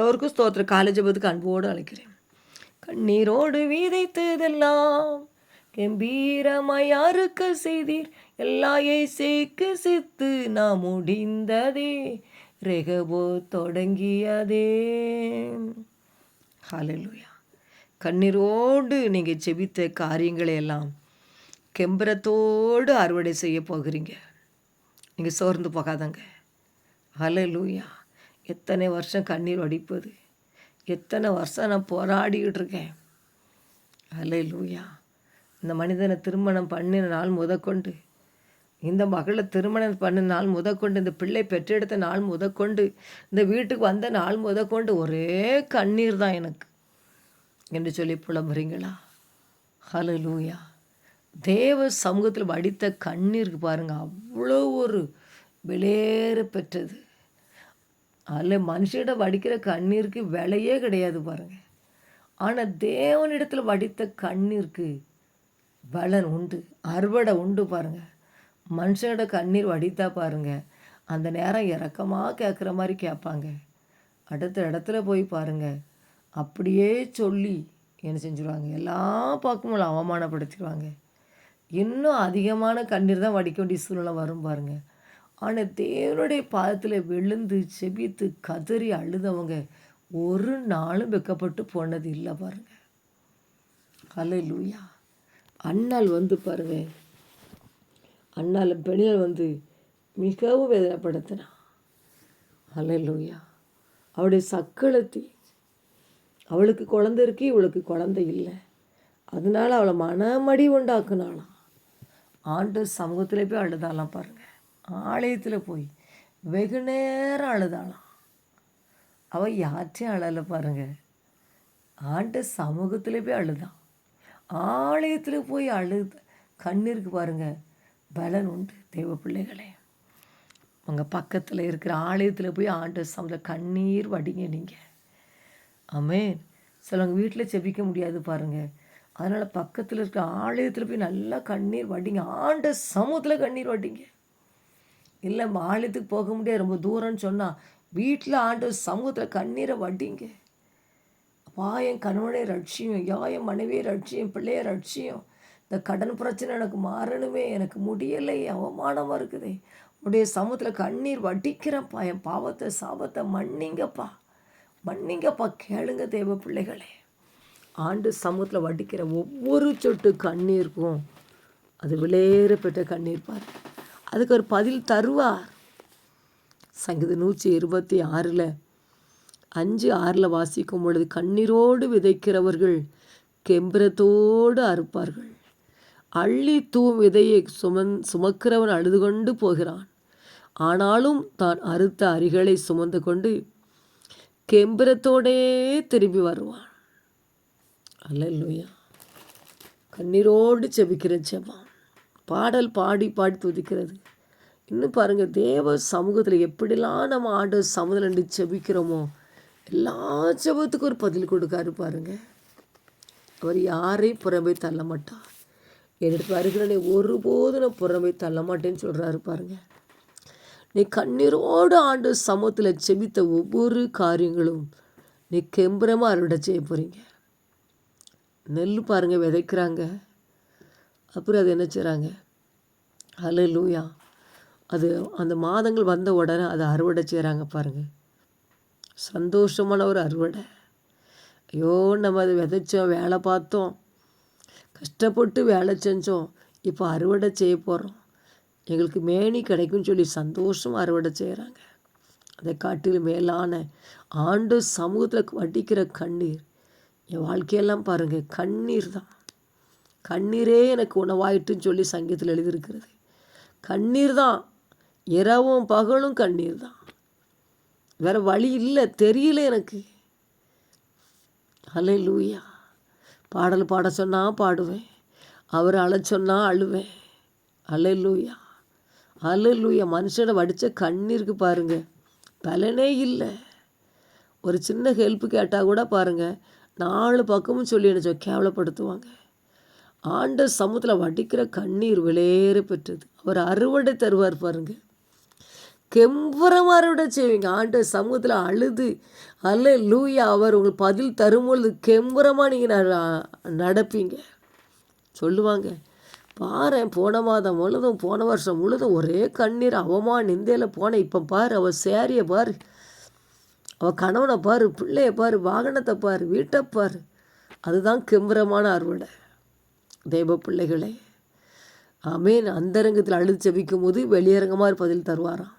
எல்லோருக்கும் ஸ்தோத்திர காலேஜ் பதுக்கு அன்போடு அழைக்கிறேன் கண்ணீரோடு விதைத்ததெல்லாம் கம்பீரமாயாருக்கு செய்தீர் எல்லா இசைக்கு சித்து நான் முடிந்ததே ரெகபோ தொடங்கியதே ஹalleluya கண்ணீரோடு நீங்கள் ஜெபித்த காரியங்களை எல்லாம் கெம்பரத்தோடு அறுவடை செய்ய போகிறீங்க நீங்கள் சோர்ந்து போகாதங்க ஹalleluya எத்தனை வருஷம் கண்ணீர் வடிப்பது? எத்தனை வருஷம் நான் போராடிக்கிட்டு இருக்கேன்? ஹalleluya இந்த மனிதனை திருமணம் பண்ணின நாள் முதற்கொண்டு இந்த மகளை திருமணம் பண்ண நாள் முதற்கொண்டு இந்த பிள்ளை பெற்றெடுத்த நாள் முதற்கொண்டு இந்த வீட்டுக்கு வந்த நாள் முதற்கொண்டு ஒரே கண்ணீர் தான் எனக்கு. என்று சொல்லி புலம்புறீங்களா? ஹலோ லூயா தேவ சமூகத்தில் வடித்த கண்ணீருக்கு பாருங்கள் அவ்வளோ ஒரு விலையேற பெற்றது. அதில் மனுஷிட வடிக்கிற கண்ணீருக்கு விலையே கிடையாது பாருங்க. ஆனால் தேவனிடத்தில் வடித்த கண்ணீருக்கு பலன் உண்டு அறுவடை உண்டு பாருங்க. மனுஷனோட கண்ணீர் வடித்தா பாருங்கள் அந்த நேரம் இறக்கமாக கேட்குற மாதிரி கேட்பாங்க. அடுத்த இடத்துல போய் பாருங்கள் அப்படியே சொல்லி என்ன செஞ்சுருவாங்க? எல்லா பக்கமும் அவமானப்படுத்திடுவாங்க இன்னும் அதிகமான கண்ணீர் தான் வடிக்க வேண்டிய சூழ்நிலை வரும் பாருங்கள் ஆனால் தேவனுடைய பாதத்தில் விழுந்து செபித்து கதறி அழுதவங்க ஒரு நாளும் வெக்கப்பட்டு போனது இல்லை பாருங்க. லூயா அண்ணாள் வந்து பாருங்க. அண்ணால் பெண்ணில் வந்து மிகவும் வேதனைப்படுத்தினான் லூயா அவளுடைய சக்களத்தி. அவளுக்கு குழந்தை இருக்கு இவளுக்கு குழந்தை இல்லை. அதனால அவளை மனமடி உண்டாக்குனாளாம். ஆண்டு சமூகத்தில் போய் அழுதாலாம் பாருங்கள் ஆலயத்தில் போய் வெகு நேரம் அழுதாளாம். அவள் யாற்றையும் அழலை பாருங்க. ஆண்ட சமூகத்தில் போய் அழுதான் ஆலயத்தில் போய் அழு கண்ணீருக்கு பாருங்க. பலன் உண்டு தெய்வ பிள்ளைகளே. உங்கள் பக்கத்தில் இருக்கிற ஆலயத்தில் போய் ஆண்ட சமூகத்தில் கண்ணீர் வடிங்க நீங்கள் ஆமென். சிலவங்க வீட்டில் செபிக்க முடியாது பாருங்கள் அதனால் பக்கத்தில் இருக்க ஆலயத்தில் போய் நல்லா கண்ணீர் வடிங்க. ஆண்ட சமூகத்தில் கண்ணீர் வடிங்க. இல்லை மாநிலத்துக்கு போக முடியாது. ரொம்ப தூரம்னு சொன்னால் வீட்டில் ஆண்டு சமூகத்தில் கண்ணீரை வடிங்க. அப்பா என் கணவனை ரட்சியும் யா என் மனைவியை ரட்சியும் பிள்ளைய ரட்சியும். இந்த கடன் பிரச்சனை எனக்கு மாறணுமே. எனக்கு முடியலை. அவமானமாக இருக்குதே. உடைய சமூகத்தில் கண்ணீர் வடிக்கிறப்பா என் பாவத்தை சாபத்தை மன்னிங்கப்பா. மன்னிங்கப்பா. கேளுங்க தேவ பிள்ளைகளே. ஆண்டு சமூகத்தில் வடிக்கிற ஒவ்வொரு சொட்டு கண்ணீருக்கும் அது விலையேறப்பட்ட பெற்ற கண்ணீர் பாரு அதுக்கு ஒரு பதில் தருவார். சங்கீத நூற்றி இருபத்தி ஆறில் அஞ்சு ஆறில் வாசிக்கும் பொழுது கண்ணீரோடு விதைக்கிறவர்கள் கெம்பரத்தோடு அறுப்பார்கள். அள்ளி தூம் விதையை சுமன் சுமக்கிறவன் அழுது கொண்டு போகிறான். ஆனாலும் தான் அறுத்த அரிகளை சுமந்து கொண்டு கெம்பரத்தோடே திரும்பி வருவான். அல்லேலூயா. கண்ணீரோடு செபிக்கிற செவான் பாடல் பாடி பாடி துதிக்கிறது. இன்னும் பாருங்கள் தேவ சமூகத்தில் எப்படிலாம் நம்ம ஆண்டு சமூகத்தில் நின்று செபிக்கிறோமோ எல்லா ஜெபத்துக்கும் ஒரு பதில் கொடுக்காரு பாருங்க. அவர் யாரையும் புறம்பே தள்ள மாட்டார் என்னிடத்து வருகிறனே ஒருபோதும் நான் புறம்பே தள்ள மாட்டேன்னு சொல்கிறாரு பாருங்க. நீ கண்ணீரோடு ஆண்டு சமூகத்தில் செபித்த ஒவ்வொரு காரியங்களும் நீ கெம்பரமாக அறுவடை செய்ய போகிறீங்க நெல் பாருங்கள் விதைக்கிறாங்க. அப்புறம் அது என்ன செய்கிறாங்க ஹலோ லூயா அது அந்த மாதங்கள் வந்த உடனே அதை அறுவடை செய்கிறாங்க பாருங்கள் சந்தோஷமான ஒரு அறுவடை. ஐயோ நம்ம அதை விதைச்சோம் வேலை பார்த்தோம். கஷ்டப்பட்டு வேலை செஞ்சோம். இப்போ அறுவடை செய்ய போகிறோம் எங்களுக்கு மேனி கிடைக்கும்னு சொல்லி சந்தோஷம் அறுவடை செய்கிறாங்க அதை காட்டிலும் மேலான ஆண்டு சமூகத்தில் வடிக்கிற கண்ணீர். என் வாழ்க்கையெல்லாம் பாருங்கள் கண்ணீர் தான். கண்ணீரே எனக்கு உணவாயிட்டுன்னு சொல்லி சங்கீதத்தில் எழுதியிருக்கிறது. கண்ணீர் தான். இரவும் பகலும் கண்ணீர் தான். வேறு வழி இல்லை தெரியல எனக்கு. அலை லூயா பாடல் பாட சொன்னால் பாடுவேன். அவர் அழ சொன்னால் அழுவேன். அலே லூயா அலே லூயா மனுஷனை வடித்த கண்ணீருக்கு பாருங்கள் பலனே இல்லை. ஒரு சின்ன ஹெல்ப் கேட்டால் கூட பாருங்கள் நாலு பக்கமும் சொல்லி என்ன கேவலப்படுத்துவாங்க. ஆண்ட சமூகத்தில் வடிக்கிற கண்ணீர் விலையேற பெற்றது. அவர் அறுவடை தருவார் பாருங்க. கெம்புறமாக அறுவடை செய்வீங்க. ஆண்ட சமூகத்தில் அழுது அல்ல லூயா அவர் உங்களுக்கு பதில் தரும்பொழுது கெம்புறமாக நீங்கள் நடப்பீங்க. சொல்லுவாங்க. பாரு போன மாதம் முழுதும் போன வருஷம் முழுதும் ஒரே கண்ணீர் அவமான நிந்தையில் போனேன் இப்போ பாரு அவள் சேரியை பாரு அவள் கணவனை பாரு பிள்ளைய பாரு வாகனத்தை பாரு வீட்டை பாரு. அதுதான் கெம்புரமான அறுவடை. தெய்வ பிள்ளைகளே ஆமேன். அந்தரங்கத்தில் அழுது செபிக்கும் போது வெளியரங்கமாக பதில் தருவாராம்.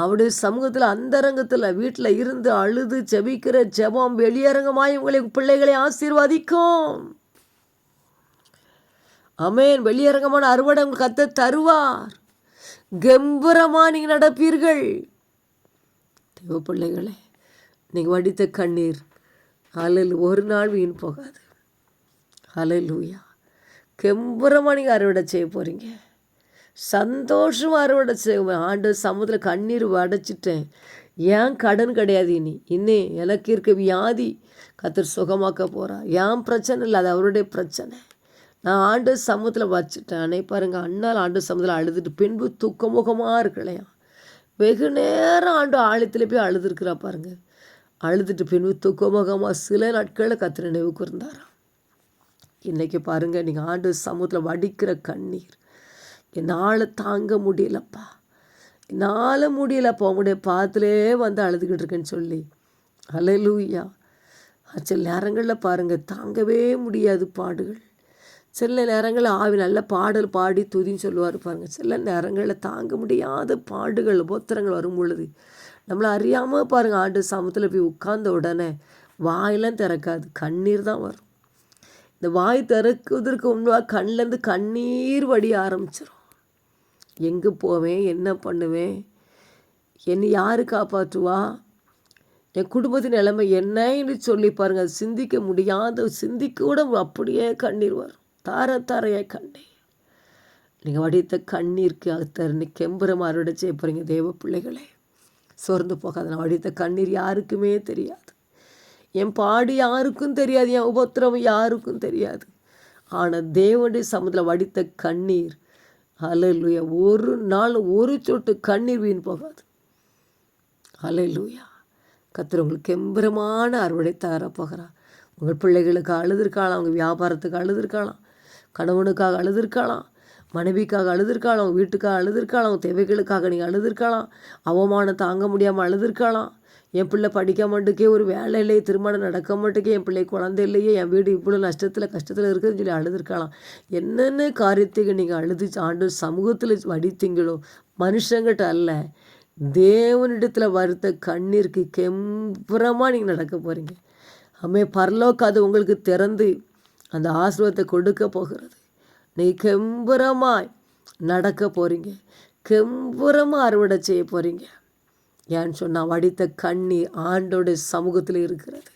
அவருடைய சமூகத்தில் அந்தரங்கத்தில் வீட்டில் இருந்து அழுது செபிக்கிற ஜெபம் வெளியரங்கமாய் உங்களை பிள்ளைகளை ஆசீர்வதிக்கும். அமேன் வெளியரங்கமான அறுவடை உங்களுக்கு கத்த தருவார். கம்பீரமாக நீங்கள் நடப்பீர்கள். தேவ பிள்ளைகளே நீங்கள் வடித்த கண்ணீர் அலல் ஒரு நாள் வீண் போகாது. அலலூயா கெம்புரமாக நீங்கள் அறுவடை செய்ய போகிறீங்க சந்தோஷமாக அறுவடை செய்ய ஆண்டு சமுதில் கண்ணீர் வடைச்சிட்டேன். ஏன் கடன் கிடையாது இனி? இன்னே எனக்கு இருக்க வியாதி கத்தர் சுகமாக்க போகிறா ஏன் பிரச்சனை இல்லை? அது அவருடைய பிரச்சனை. நான் ஆண்டு சமூகத்தில் வச்சுட்டேன். அன்னை பாருங்கள் அண்ணால் ஆண்டு சமூகத்தில் அழுதுட்டு பின்பு துக்கமுகமாக இருக்கலையா? வெகு நேரம் ஆண்டு ஆழத்தில் போய் அழுதுருக்குறா பாருங்கள் அழுதுட்டு பின்பு துக்கமுகமாக சில நாட்களில் கத்திர நினைவுக்கு இருந்தாராம். இன்றைக்கி பாருங்கள் நீங்கள் ஆண்டு சமூகத்தில் வடிக்கிற கண்ணீர். என்னால் தாங்க முடியலப்பா. என்னால் முடியலப்பா உங்களுடைய பாத்திலே வந்து அழுதுகிட்டு இருக்கேன்னு சொல்லி. அலலூயா சில நேரங்களில் பாருங்கள் தாங்கவே முடியாது பாடுகள். சில நேரங்களில் ஆவி நல்ல பாடல் பாடி துதின்னு சொல்லுவார் பாருங்கள் சில நேரங்களில் தாங்க முடியாத பாடுகள் உபத்திரங்கள் வரும் பொழுது. நம்மளை அறியாமல் பாருங்கள் ஆண்டு சமத்தில் போய் உட்கார்ந்த உடனே வாயெல்லாம் திறக்காது கண்ணீர் தான் வரும். இந்த வாய் திறக்குவதற்கு முன்பாக கண்ணிலேருந்து கண்ணீர் வடிய ஆரம்பிச்சிடும் எங்கே போவேன்? என்ன பண்ணுவேன்? என்னை யார் காப்பாற்றுவா? என் குடும்பத்தின் நிலைமை என்னன்னு சொல்லி பாருங்கள் சிந்திக்க முடியாத சிந்திக்க கூட அப்படியே கண்ணீர் வரும். தார தாரையாக கண்ணீர். நீங்கள் வடித்த கண்ணீருக்கு அத்தரணி கெம்புரம் அறுவடை செய்ய போகிறீங்க தேவ பிள்ளைகளே. சோர்ந்து போகாத. நான் வடித்த கண்ணீர் யாருக்குமே தெரியாது. என் பாடு யாருக்கும் தெரியாது என் உபத்திரவம் யாருக்கும் தெரியாது. ஆனால் தேவனுடைய சமத்தில் வடித்த கண்ணீர் அலையிலுயா ஒரு நாள் ஒரு சொட்டு கண்ணீர் வீண் போகாது. அலையிலுயா கத்திர உங்களுக்கு கெம்பரமான அறுவடை தரப்போகிறார் உங்கள் பிள்ளைகளுக்கு அழுதுருக்காளாம் அவங்க வியாபாரத்துக்கு அழுதுருக்காளாம் கணவனுக்காக அழுதுருக்காளாம் மனைவிக்காக அழுதுருக்காளாம் வீட்டுக்காக அழுதுருக்காளாம் தேவைகளுக்காக நீங்கள் அழுதுருக்காளாம் அவமானம் தாங்க முடியாமல் அழுதுருக்காளாம் என் பிள்ளை படிக்க மாட்டுக்கே ஒரு வேலை இல்லையே திருமணம் நடக்க மாட்டேக்கே என் பிள்ளை குழந்தை இல்லையே என் வீடு இவ்வளோ நஷ்டத்தில் கஷ்டத்தில் இருக்குதுன்னு சொல்லி அழுதுருக்கலாம் என்னென்ன காரியத்துக்கு நீங்கள் அழுது ஆண்டு சமூகத்தில் வடித்தீங்களோ? மனுஷங்கிட்ட அல்ல. தேவனிடத்தில் வருத்த கண்ணீருக்கு கெம்புறமாக நீங்கள் நடக்க போகிறீங்க அம்மே பரலோக்கு அது உங்களுக்கு திறந்து அந்த ஆசிர்வாதத்தை கொடுக்க போகிறது. நீ கெம்புறமாய் நடக்க போகிறீங்க கெம்புறமாக அறுவடை செய்ய போகிறீங்க ஏன்னு சொன்னால் வடித்த கண்ணீர் ஆண்டோடைய சமூகத்தில் இருக்கிறது.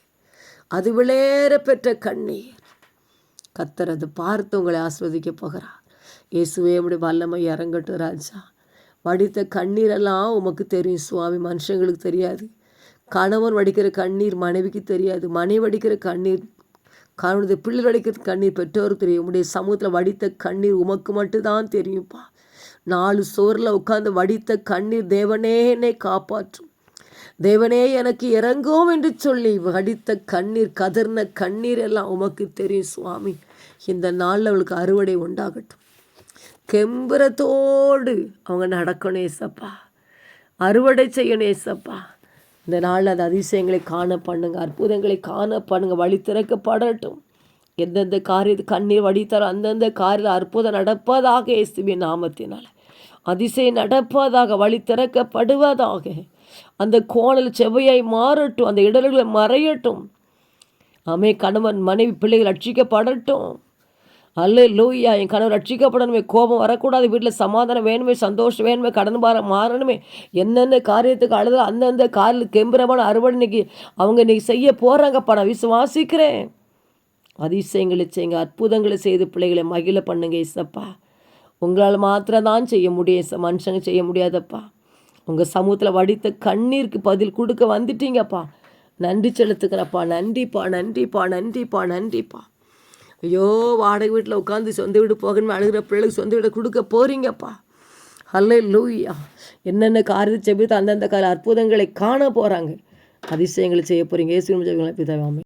அது விளையேற பெற்ற கண்ணீர். கத்தர் அது பார்த்து உங்களை ஆஸ்வதிக்க போகிறார். இயேசுவே உடைய வல்லமை இறங்கட்டும் ராஜா. வடித்த கண்ணீரெல்லாம் உமக்கு தெரியும் சுவாமி மனுஷங்களுக்கு தெரியாது. கணவன் வடிக்கிற கண்ணீர் மனைவிக்கு தெரியாது. மனைவி வடிக்கிற கண்ணீர் கணவனுடைய பிள்ளை வடிக்கிற கண்ணீர் பெற்றோருக்கு தெரியும். உங்களுடைய சமூகத்தில் வடித்த கண்ணீர் உமக்கு மட்டும்தான் தெரியும்ப்பா நாலு சோரில் உட்காந்து வடித்த கண்ணீர் தேவனே என்னை காப்பாற்றும். தேவனே எனக்கு இறங்கும் என்று சொல்லி வடித்த கண்ணீர் கதர்ன கண்ணீர் எல்லாம் உமக்கு தெரியும் சுவாமி. இந்த நாளில் அவளுக்கு அறுவடை உண்டாகட்டும். கெம்புரத்தோடு அவங்க நடக்கணும் ஏசப்பா. அறுவடை செய்யணும் ஏசப்பா. இந்த நாளில் அந்த அதிசயங்களை காண பண்ணுங்க அற்புதங்களை காண பண்ணுங்க வழி திறக்கப்படட்டும். எந்தெந்த காரியத்து கண்ணீர் வடித்தாரோ அந்தந்த காரியத்தில் அற்புதம் நடப்பதாக இயேசுவின் நாமத்தினால். அதிசயம் நடப்பதாக வழி திறக்கப்படுவதாக. அந்த கோணல் செவ்வையாய் மாறட்டும் அந்த இடர்களை மறையட்டும். அமே கணவன் மனைவி பிள்ளைகள் ரட்சிக்கப்படட்டும். அல்ல லூயா என் கணவர் ரட்சிக்கப்படணுமே கோபம் வரக்கூடாது வீட்டில் சமாதானம் வேணுமே சந்தோஷம் வேணுமே கடன் பாரம் மாறணுமே. என்னென்ன காரியத்துக்கு அழுது அந்தந்த காரில் கெம்பிரமான அறுவடை இன்னைக்கு அவங்க இன்னைக்கு செய்ய போகிறாங்கப்பா நான் விசுவாசிக்கிறேன். அதிசயங்களை செய்யுங்க அற்புதங்களை செய்து பிள்ளைகளை மகிழ பண்ணுங்க இசப்பா உங்களால் மாத்திரம் தான் செய்ய முடியும் மனுஷங்க செய்ய முடியாதப்பா. உங்கள் சமூகத்தில் வடித்த கண்ணீருக்கு பதில் கொடுக்க வந்துட்டீங்கப்பா. நன்றி செலுத்துக்கிறப்பா நன்றிப்பா நன்றிப்பா நன்றிப்பா நன்றிப்பா. ஐயோ வாடகை வீட்டில் உட்காந்து சொந்த வீடு போகணும்னு அழுகிற பிள்ளைகளுக்கு சொந்த வீடை கொடுக்க போகிறீங்கப்பா அல்ல லூயா என்னென்ன காரியத்தை செபித்து அந்தந்த கால அற்புதங்களை காண போகிறாங்க அதிசயங்களை செய்ய போகிறீங்க இயேசு பிதாவாமே